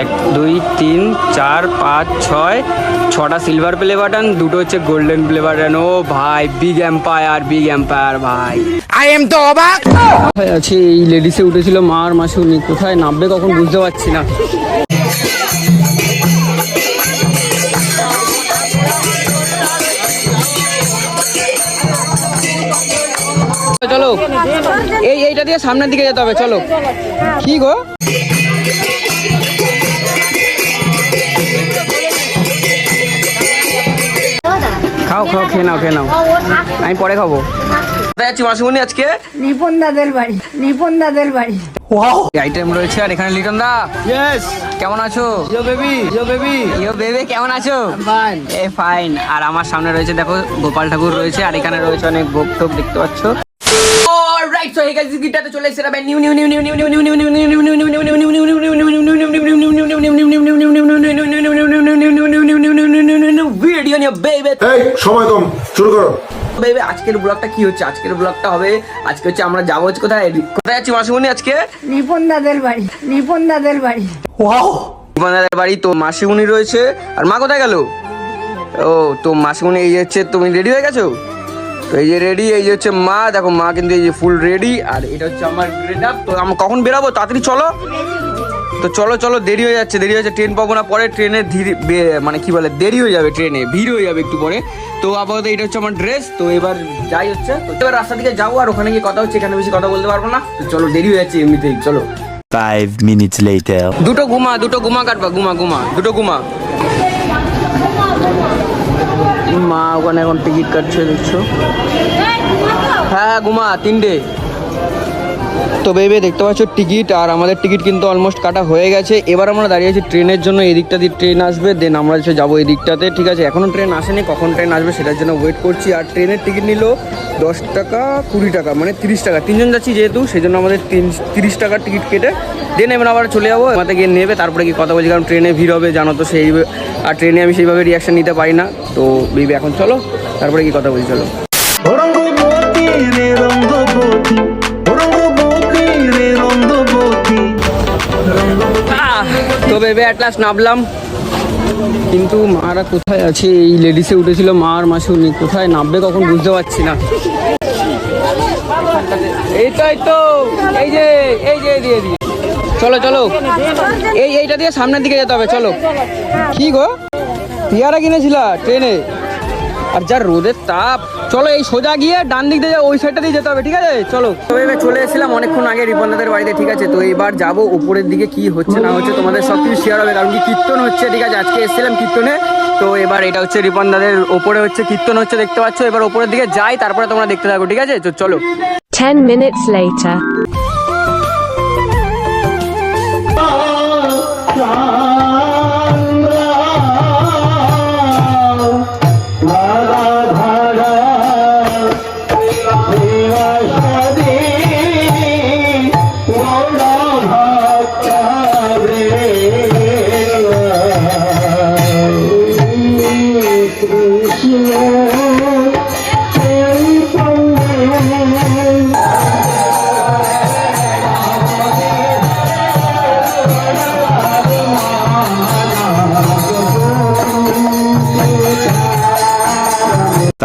এক দুই তিন চার পাঁচ ছয় ছটা সিলভার প্লে বাটন দুটো হচ্ছে গোল্ডেন প্লে বাটন ও ভাই বিগ এম্পায়ার বিগ এম্পায়ার ভাই। আই এম তো অবাক আছে? এই লেডিসে উঠেছিল মার মাসুনি কোথায় নামবে কখন বুঝতে পারছি না। চলো এই এইটা দিয়ে সামনের দিকে যেতে হবে চলো। কি গো? খাও খেয়ে নাও খেয়ে নাও। আমি পরে খাব। কোথায় আজকে? নিপুণ দাদের বাড়ি নিপুণ দাদের বাড়ি। আইটেম রয়েছে আর এখানে লিটন দা। ইয়েস কেমন আছো? ইয়ো বেবি ইয়ো বেবি ইয়ো বেবে কেমন আছো? ফাইন এ ফাইন আর আমার সামনে রয়েছে দেখো গোপাল ঠাকুর রয়েছে আর এখানে রয়েছে অনেক ভোগ টোক দেখতে পাচ্ছ? অলরাইট সো হে গাইস গিটারটা চলে এসেছে রাবে new new new new new new new new new new new new new new new video নিয়ে বেবে এই সময় কম শুরু করো বেবে আজকের ব্লগটা কি হচ্ছে আজকের ব্লগটা হবে আজকে হচ্ছে আমরা যাব হচ্ছে কোথায় কোথায় যাচ্ছি মাসুমনি আজকে নিপুণ দাদের বাড়ি নিপুণ দাদের বাড়ি ইমানদারের বাড়ি তো মাসিমুনি রয়েছে আর মা কোথায় গেল ও তো মাসিমুনি এই হচ্ছে তুমি রেডি হয়ে গেছো তো এই যে রেডি এই যে হচ্ছে মা দেখো মা কিন্তু এই যে ফুল রেডি আর এটা হচ্ছে আমার গেট আপ তো আমরা কখন বেরাবো? তাড়াতাড়ি চলো। তো চলো চলো দেরি হয়ে যাচ্ছে দেরি হয়ে যাচ্ছে। ট্রেন পাবো না পরে ট্রেনে ধীরে মানে কি বলে দেরি হয়ে যাবে ট্রেনে ভিড় হয়ে যাবে একটু পরে। তো আপাতত এটা হচ্ছে আমার ড্রেস তো এবার যাই হচ্ছে। তো এবার রাস্তা দিকে যাব আর ওখানে গিয়ে কথা হচ্ছে এখানে বেশি কথা বলতে পারব না। তো চলো দেরি হয়ে যাচ্ছে এমনিতেই চলো। Five minutes later. দুটো ঘুমা দুটো ঘুমা কাটবা ঘুমা ঘুমা দুটো ঘুমা। মা ওখানে এখন টিকিট কাটছে দেখছ? হ্যাঁ হ্যাঁ ঘুমা তিনটে। তো বেবে দেখতে পাচ্ছ টিকিট, আর আমাদের টিকিট কিন্তু অলমোস্ট কাটা হয়ে গেছে। এবার আমরা দাঁড়িয়ে আছি ট্রেনের জন্য, এদিকটা দিয়ে ট্রেন আসবে দেন আমরা হচ্ছে যাব এদিকটাতে। ঠিক আছে এখনও ট্রেন আসেনি, কখন ট্রেন আসবে সেটার জন্য ওয়েট করছি। আর ট্রেনের টিকিট নিল দশ টাকা, কুড়ি টাকা মানে তিরিশ টাকা। তিনজন যাচ্ছি যেহেতু সেই জন্য আমাদের তিন, তিরিশ টাকার টিকিট কেটে দেন এবার আবার চলে যাব। আমাদের গিয়ে নেবে, তারপরে কি কথা বলছি, কারণ ট্রেনে ভিড় হবে, জানো তো সেই, আর ট্রেনে আমি সেইভাবে রিয়াকশান নিতে পারি না। তো বেবি এখন চলো, তারপরে কি কথা বলছি, চলো। তো অ্যাটলাস নামলাম। কিন্তু মারা কোথায় আছে? এই লেডিসে উঠেছিল, মার আর মাসুনি কোথায় নামবে কখন বুঝতে পারছি না। এইটাই তো, এই তো এই যে এই যে দিয়ে দিয়ে। চলো চলো। এই, এইটা দিয়ে সামনের দিকে যেতে হবে, চলো। কি গো? পিয়ারা কিনেছিলা, ট্রেনে? আর যা রোদের তাপ। চলো এই সোজা গিয়ে ডান দিক দিয়ে ওই সাইডটা দিয়ে যেতে হবে ঠিক আছে? চলো। তবে এবার চলে এসেছিলাম অনেকক্ষণ আগে রিপন্দাদের বাড়িতে ঠিক আছে? তো এবার যাব উপরের দিকে কি হচ্ছে না হচ্ছে তোমাদের সব কিছু শেয়ার হবে কারণ কি কীর্তন হচ্ছে ঠিক আছে? আজকে এসেছিলাম কীর্তনে। তো এবার এটা হচ্ছে রিপন্দাদের ওপরে হচ্ছে কীর্তন হচ্ছে দেখতে পাচ্ছ? এবার ওপরের দিকে যাই তারপরে তোমরা দেখতে থাকো ঠিক আছে? তো চলো। 10 minutes later.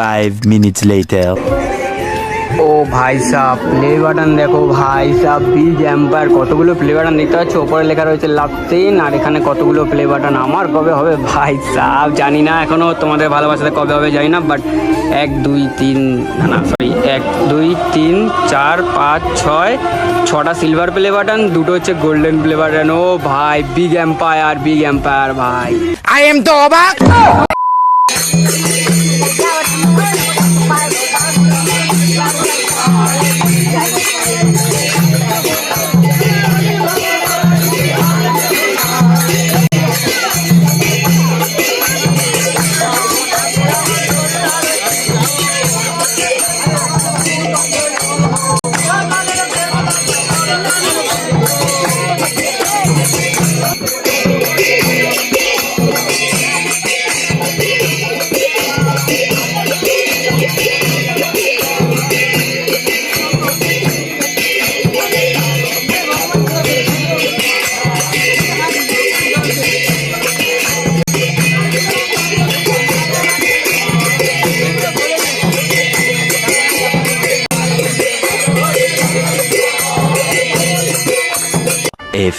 Five minutes later. ও ভাই সাহ প্লে বাটন দেখো ভাই সাহ বিগ এম্পায়ার কতগুলো প্লে বাটন দেখতে পাচ্ছ? ওপরে লেখা রয়েছে লাভতেন আর এখানে কতগুলো প্লে বাটন আমার কবে হবে ভাই সাহ জানি না এখনও তোমাদের ভালোবাসাতে কবে হবে জানি না বাট এক দুই তিন না না সরি এক দুই তিন চার পাঁচ ছয় ছটা সিলভার প্লে বাটন দুটো হচ্ছে গোল্ডেন প্লে বাটন ও ভাই বিগ এম্পায়ার বিগ এম্পায়ার ভাই। আই এম তো অবাক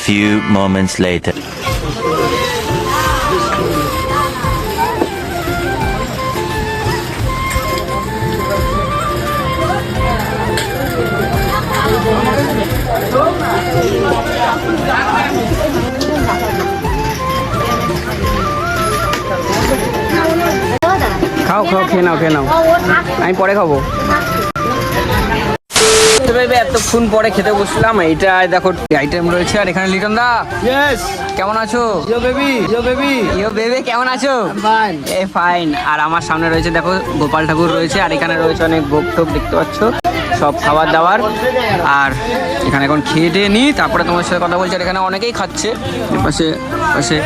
Few moments later. খাও খাও খেয়ে নাও খেয়ে নাও আমি পরে খাব তো ভেবে এতক্ষণ পরে খেতে বসলাম। এইটা দেখো আইটেম রয়েছে। আর এখানে লিটন দা ইয়েস কেমন আছো? ইয়ো বেবি ইয়ো বেবি ইয়ো বেবে কেমন আছো? ফাইন এ ফাইন আর আমার সামনে রয়েছে দেখো গোপাল ঠাকুর রয়েছে। আর এখানে রয়েছে অনেক ভোগ টোপ দেখতে পাচ্ছ? সব খাবার দাবার। আর এখানে এখন খেয়ে টেয়ে নিই তারপরে তোমার সাথে কথা বলছি। আর এখানে অনেকেই খাচ্ছে। পাশে পাশে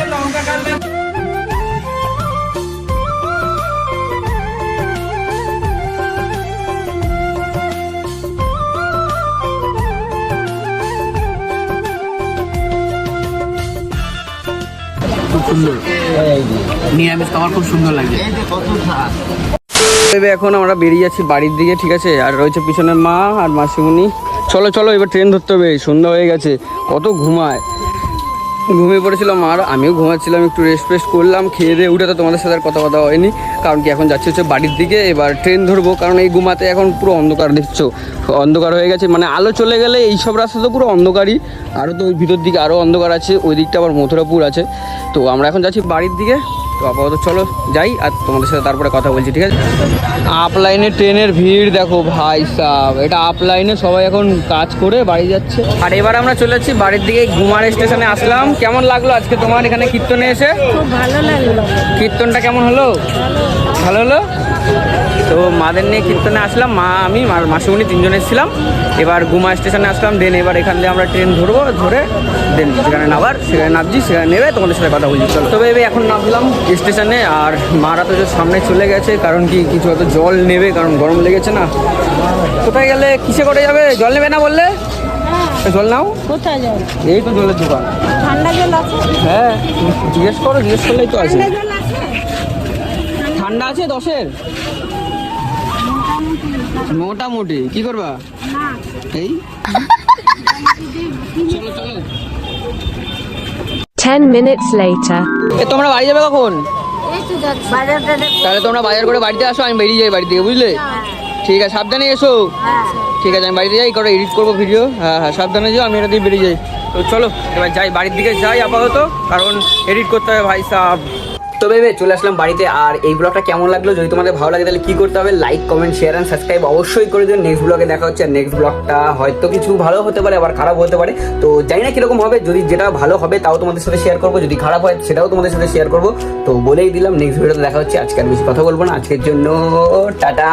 নিরামিষ খাবার খুব সুন্দর লাগছে এখন আমরা বেরিয়ে যাচ্ছি বাড়ির দিকে, ঠিক আছে? আর রয়েছে পিছনে মা আর মাসিমুনি চলো চলো, এবার ট্রেন ধরতে হবে। সন্ধ্যা হয়ে গেছে। কত ঘুমায়। ঘুমিয়ে পড়েছিলাম আর আমিও ঘুমাচ্ছিলাম, একটু রেস্ট ফেস্ট করলাম, খেয়ে দিয়ে উঠে তো তোমাদের সাথে আর কথা কথা হয়নি। কারণ কি এখন যাচ্ছে হচ্ছে বাড়ির দিকে এবার ট্রেন ধরবো কারণ এই গুমাতে এখন পুরো অন্ধকার দেখছ? অন্ধকার হয়ে গেছে মানে আলো চলে গেলে এই সব রাস্তা তো পুরো অন্ধকারই। আরও তো ওই ভিতর দিকে আরও অন্ধকার আছে ওই দিকটা আবার মথুরাপুর আছে। তো আমরা এখন যাচ্ছি বাড়ির দিকে। তো আপাতত চলো যাই আর তোমাদের সাথে তারপরে কথা বলছি ঠিক আছে? আপ লাইনে ট্রেনের ভিড় দেখো ভাই সাহ এটা আপ লাইনে সবাই এখন কাজ করে বাড়ি যাচ্ছে। আর এবার আমরা চলে যাচ্ছি বাড়ির দিকে গুমার স্টেশনে আসলাম। কেমন লাগল আজকে তোমার এখানে কীর্তনে এসে? খুব ভালো লাগল। কীর্তনটা কেমন হলো? ভালো হলো। তো মাদের নিয়ে কীর্তনে আসলাম। মা আমি আর মাসিমণি তিনজন এসেছিলাম এবার গুমা স্টেশনে আসলাম। দেন এবার এখান দিয়ে আমরা ট্রেন ধরবো ধরে দেন সেখানে নাবার সেখানে নামছি সেখানে নেবে তোমাদের সাথে কথা বলছি। চল। তবে এবার এখন নামলাম স্টেশনে। আর মারা তো যে সামনে চলে গেছে কারণ কি কিছু হয়তো জল নেবে কারণ গরম লেগেছে না। কোথায় গেলে কিসে করে যাবে? জল নেবে না বললে? জল নাও। কোথায় এই তো জলের দোকান। ঠান্ডা জল আছে? হ্যাঁ জিজ্ঞেস করো জিজ্ঞেস করলেই তো আছে। ঠান্ডা আছে দশের? মোটামুটি। কি করবা? এই? চলো চলো। 10 minutes later. এ তোমরা বাড়ি যাবে কখন? এই তো যাচ্ছি। বাজার টাজার তাহলে তোমরা বাজার করে বাড়িতে আসো আমি বেরিয়ে যাই বাড়ি থেকে বুঝলে ঠিক আছে সাবধানে এসো। ঠিক আছে আমি বাড়িতে যাই করে এডিট করব ভিডিও হ্যাঁ হ্যাঁ সাবধানে যাও আমি এটা দিয়ে বেরিয়ে যাই। তো চলো এবার যাই বাড়ির দিকে যাই আপাতত কারণ এডিট করতে হবে ভাই সাহ তো ভেবে চলে আসলাম বাড়িতে। আর এই ব্লগটা কেমন লাগল? যদি তোমাদের ভালো লাগে, তাহলে কি করতে হবে? Like comment share and subscribe অবশ্যই করে দিন নেক্সট ব্লগে দেখা হচ্ছে। নেক্সট ব্লগটা হয়তো কিছু ভালো হতে পারে, আবার খারাপ হতে পারে। তো জানি না কীরকম হবে। যদি যেটা ভালো হবে, তাও তোমাদের সাথে শেয়ার করব। যদি খারাপ হয়, সেটাও তোমাদের সাথে শেয়ার করব। তো বলেই দিলাম নেক্সট ভিডিওতে দেখা হচ্ছে। আজকে আর বেশি কথা বলব না। আজকের জন্য, টাটা!